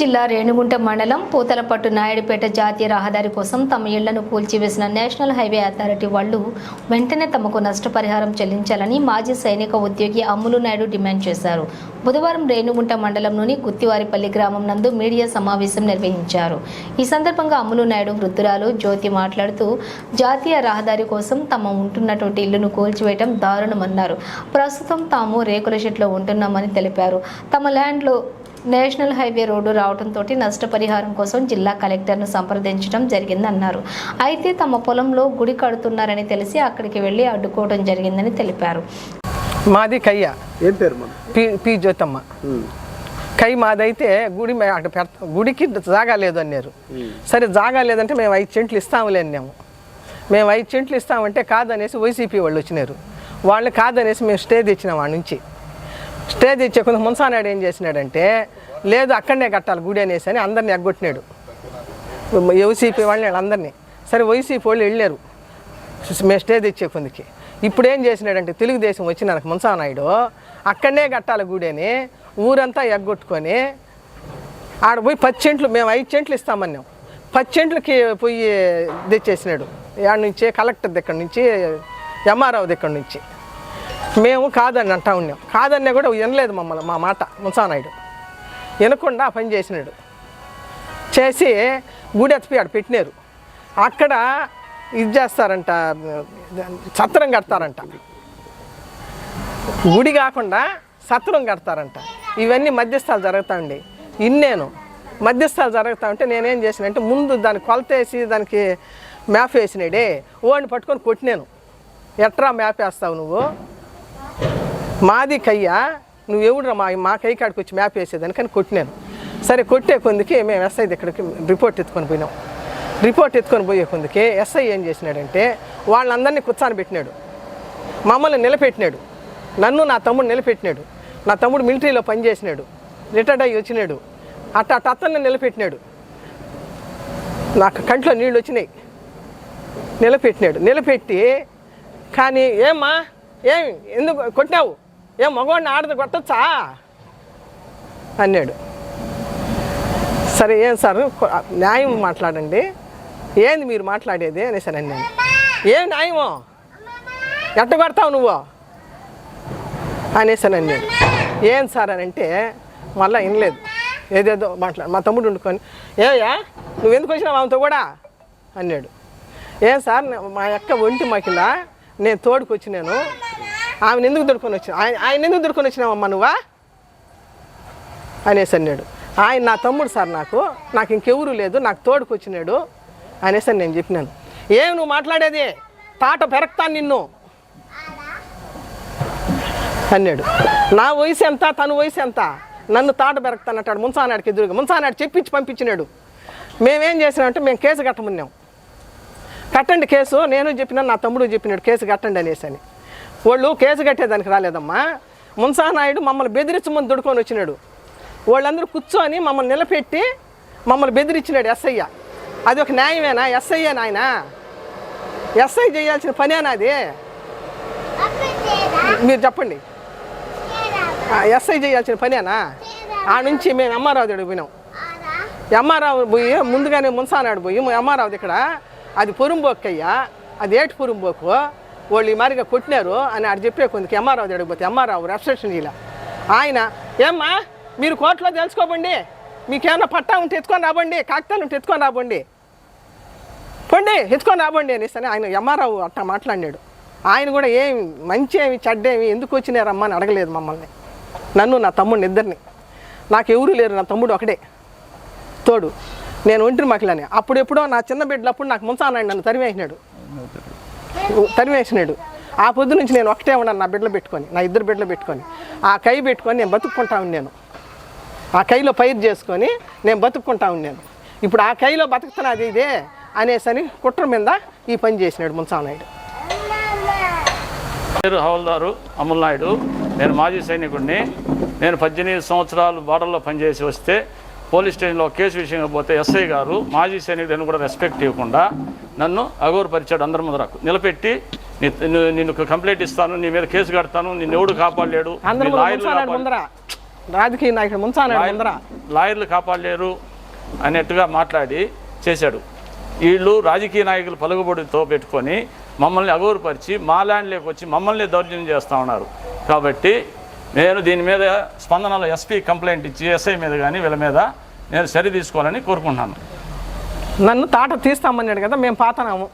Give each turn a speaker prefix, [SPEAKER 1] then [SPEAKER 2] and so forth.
[SPEAKER 1] జిల్లా రేణిగుంట మండలం పూతలపట్టు నాయుడుపేట జాతీయ రహదారి కోసం తమ ఇళ్ళను కూల్చివేసిన నేషనల్ హైవే అథారిటీ వాళ్ళు వెంటనే తమకు నష్టపరిహారం చెల్లించాలని మాజీ సైనిక ఉద్యోగి అమ్ములు నాయుడు డిమాండ్ చేశారు. బుధవారం రేణుగుంట మండలంలోని గుత్తివారిపల్లి గ్రామం నందు మీడియా సమావేశం నిర్వహించారు. ఈ సందర్భంగా అమ్ములు నాయుడు వృద్ధురాలు జ్యోతి మాట్లాడుతూ జాతీయ రహదారి కోసం తమ ఉంటున్నటువంటి ఇల్లును కూల్చివేయడం దారుణమన్నారు. ప్రస్తుతం తాము రేకుల షెడ్లో ఉంటున్నామని తెలిపారు. తమ ల్యాండ్లో నేషనల్ హైవే రోడ్డు రావడంతో నష్టపరిహారం కోసం జిల్లా కలెక్టర్ను సంప్రదించడం జరిగిందన్నారు. అయితే తమ పొలంలో గుడి కడుతున్నారని తెలిసి అక్కడికి వెళ్ళి అడ్డుకోవడం జరిగిందని తెలిపారు.
[SPEAKER 2] మాది కయ్య.
[SPEAKER 3] ఏం పేరు
[SPEAKER 2] పి పి జ్యోతమ్మ. కై మాదైతే గుడి అక్కడ పెడత గుడికి జాగా లేదు అన్నారు సరే జాగా లేదంటే మేము ఐదు చెంట్లు ఇస్తాములే అన్నాము. మేము ఐదు చెంట్లు ఇస్తామంటే కాదనేసి వైసీపీ వాళ్ళు వచ్చినారు. వాళ్ళు కాదనేసి మేము స్టే తెచ్చినాం వాడి నుంచి. స్టే తెచ్చే కొంత మున్సానాడు ఏం చేసినాడంటే లేదు అక్కడనే కట్టాలి గుడి అనేసి అని అందరిని ఎగ్గొట్టినాడు. వైసీపీ వాళ్ళని అందరినీ. సరే వైసీపీ వాళ్ళు వెళ్ళారు. మేము స్టే తెచ్చే కొందికి ఇప్పుడు ఏం చేసినాడంటే తెలుగుదేశం వచ్చిన మున్సానాయుడు అక్కడనే కట్టాలి గుడని ఊరంతా ఎగ్గొట్టుకొని ఆడ పోయి పది చెంట్లు మేము ఐదు చెంట్లు ఇస్తామన్నాం. పది చెంట్లకి పోయి తెచ్చేసినాడు. ఆడ నుంచి కలెక్టర్ దగ్గర నుంచి ఎంఆర్ఓ దగ్గర నుంచి. మేము కాదని అంటా ఉన్నాం. కాదన్నా కూడా వినలేదు మమ్మల్ని మా మాట మున్సానాయుడు వినకుండా పని చేసినాడు. చేసి గుడి ఎత్తిపోయి ఆడ పెట్టినారు. అక్కడ ఇది చేస్తారంట సత్రం కడతారంట. గుడి కాకుండా సత్రం కడతారంట. ఇవన్నీ మధ్యస్థాలు జరుగుతాయండి. ఇన్నేను మధ్యస్థాలు జరుగుతా ఉంటే నేనేం చేసినంటే ముందు దాన్ని కొలతేసి దానికి మ్యాప్ వేసినాడే. ఓడిని పట్టుకొని కొట్టినాను. ఎట్రా మ్యాప్ వేస్తావు నువ్వు? మాది కయ్యా. నువ్వు ఎవడురా మా మా కై కాడికి వచ్చి మ్యాప్ వేసేదని కానీ కొట్టినాను. సరే కొట్టే కొందుకే మేము ఎస్ఐ దగ్గరికి రిపోర్ట్ ఎత్తుకొని పోయినాం. రిపోర్ట్ ఎత్తుకొని పోయే కొందుకే ఎస్ఐ ఏం చేసినాడంటే వాళ్ళందరినీ కూర్చొని పెట్టినాడు. మమ్మల్ని నిలబెట్టినాడు. నన్ను నా తమ్ముడు నిలబెట్టినాడు. నా తమ్ముడు మిలిటరీలో పనిచేసినాడు రిటైర్డ్ అయ్యి వచ్చినాడు. అట్ట అట్ట అతన్ని నిలబెట్టినాడు. నాకు కంట్లో నీళ్ళు వచ్చినాయి. నిలబెట్టినాడు. నిలబెట్టి కానీ ఏమ్మా? ఏం ఎందుకు కొట్టినావు? ఏం మగవాడిని ఆడది కొట్టచ్చా? అన్నాడు. సరే ఏం సార్ న్యాయం మాట్లాడండి. ఏంది మీరు మాట్లాడేది? అనేసాను అని ఏం న్యాయమో? ఎట్ట కొడతావు నువ్వు? అనేసాను అన్నాడు. ఏం సార్ అని అంటే మళ్ళీ వినలేదు. ఏదేదో మాట్లాడు మా తమ్ముడు వండుకొని ఏయా నువ్వు ఎందుకు వచ్చినావు ఆమెతో కూడా? అన్నాడు. ఏం సార్ మా అక్క ఒంటి మకిల నేను తోడుకొచ్చినాను. ఆమెను ఎందుకు దొడుకొని వచ్చిన ఆయన ఆయన ఎందుకు దొడుకొని వచ్చినావమ్మా నువ్వా? అనేసి అన్నాడు. ఆయన నా తమ్ముడు సార్ నాకు. నాకు ఇంకెవరు లేదు. నాకు తోడుకొచ్చినాడు అనేసి అని నేను చెప్పినాను. ఏం నువ్వు మాట్లాడేది? తాట పెరక్తాను నిన్ను. అన్నాడు. నా వయసు ఎంత? తన వయసు ఎంత? నన్ను తాట పెరగతానంటాడు ముంచానాడికి ఎదురుగా ముంచానాడు చెప్పించి పంపించినాడు. మేమేం చేసినామంటే మేము కేసు కట్టమన్నాం. కట్టండి కేసు. నేను చెప్పిన నా తమ్ముడు చెప్పినాడు కేసు కట్టండి అనేసి అని. వాళ్ళు కేసు కట్టేదానికి రాలేదమ్మా. మున్సానాయుడు మమ్మల్ని బెదిరించమని దుడుకొని వచ్చినాడు. వాళ్ళందరూ కూర్చొని మమ్మల్ని నిలబెట్టి మమ్మల్ని బెదిరించినాడు ఎస్ఐ. అది ఒక న్యాయమేనా? ఎస్ఐ నాయన? ఎస్ఐ చేయాల్సిన పనేనా అది మీరు చెప్పండి. ఎస్ఐ చేయాల్సిన పనేనా? ఆ నుంచి మేము ఎంఆర్ఆవు దగ్గర పోయినాం. ఎంఆర్ఆవు పోయి ముందుగానే మున్సానాడు పోయి ఎంఆర్ఆవు దగ్గర అది పొరుంబోక్కయ్యా అది ఏటి పొరుంబోకు? వాళ్ళు ఈ మారిగా కొట్టినారు అని ఆడు చెప్పే కొందికి ఎంఆర్ఆవు దగ్గరికి పోతే ఎంఆర్ఆవు ఇలా ఆయన ఏమ్మా మీరు కోర్టులో తెలుసుకోబండి మీకేమన్నా పట్టా ఉంటే ఎత్తుకొని రాబండి కాగితాలు ఉంటే ఎత్తుకొని రాబండి. పండి ఎత్తుకొని రాబండి అనేసి అని ఆయన ఎంఆర్ఆవు అట్టా మాట్లాడినాడు. ఆయన కూడా ఏం మంచి ఏమి చెడ్డేమి ఎందుకు వచ్చినారమ్మా అని అడగలేదు మమ్మల్ని. నన్ను నా తమ్ముడిని ఇద్దరిని. నాకు ఎవరు లేరు నా తమ్ముడు ఒకడే. తోడు నేను ఒంటరి మకిలని అప్పుడు ఎప్పుడో నా చిన్న బిడ్డలప్పుడు నాకు ముంచానాడు నన్ను తరివేసినాడు తరివేసినాడు ఆ పొద్దు నుంచి నేను ఒకటే ఉన్నాను నా బిడ్డలు పెట్టుకొని నా ఇద్దరు బిడ్డలు పెట్టుకొని. ఆ కై పెట్టుకొని నేను బతుక్కుంటా ఉన్నాను. ఆ కైలో పైరు చేసుకొని నేను బతుక్కుంటా ఉన్నాను. ఇప్పుడు ఆ కైలో బతుకుతున్నది ఇదే అనేసని కుట్ర మీద ఈ పని చేసినాడు మున్సానాయుడు.
[SPEAKER 4] పేరు హవల్దారు అమల్నాయుడు నేను మాజీ సైనికుడిని నేను పద్దెనిమిది సంవత్సరాలు బార్డర్లో పనిచేసి వస్తే పోలీస్ స్టేషన్లో కేసు విషయంగా పోతే ఎస్ఐ గారు మాజీ సైనికుడిని కూడా రెస్పెక్ట్ ఇవ్వకుండా నన్ను అగౌరపరిచాడు అందరి ముందర నిలబెట్టి నిన్ను- కంప్లైంట్ ఇస్తాను నీ మీద కేసు కడతాను నిన్ను ఎవడు కాపాడలేడు
[SPEAKER 2] రాజకీయ నాయకుడు
[SPEAKER 4] లాయర్లు కాపాడలేరు అన్నట్టుగా మాట్లాడి చేశాడు. వీళ్ళు రాజకీయ నాయకులు పలుకుబడితో పెట్టుకొని మమ్మల్ని అగౌరపరిచి మా ల్యాండ్లోకి వచ్చి మమ్మల్ని దౌర్జన్యం చేస్తూ ఉన్నారు. కాబట్టి నేను దీని మీద స్పందనలో ఎస్పీ కంప్లైంట్ ఇచ్చి ఎస్ఐ మీద కానీ వీళ్ళ మీద నేను సరి తీసుకోవాలని కోరుకుంటున్నాను.
[SPEAKER 2] నన్ను తాట తీస్తామన్నాడు కదా మేము పాతనాము.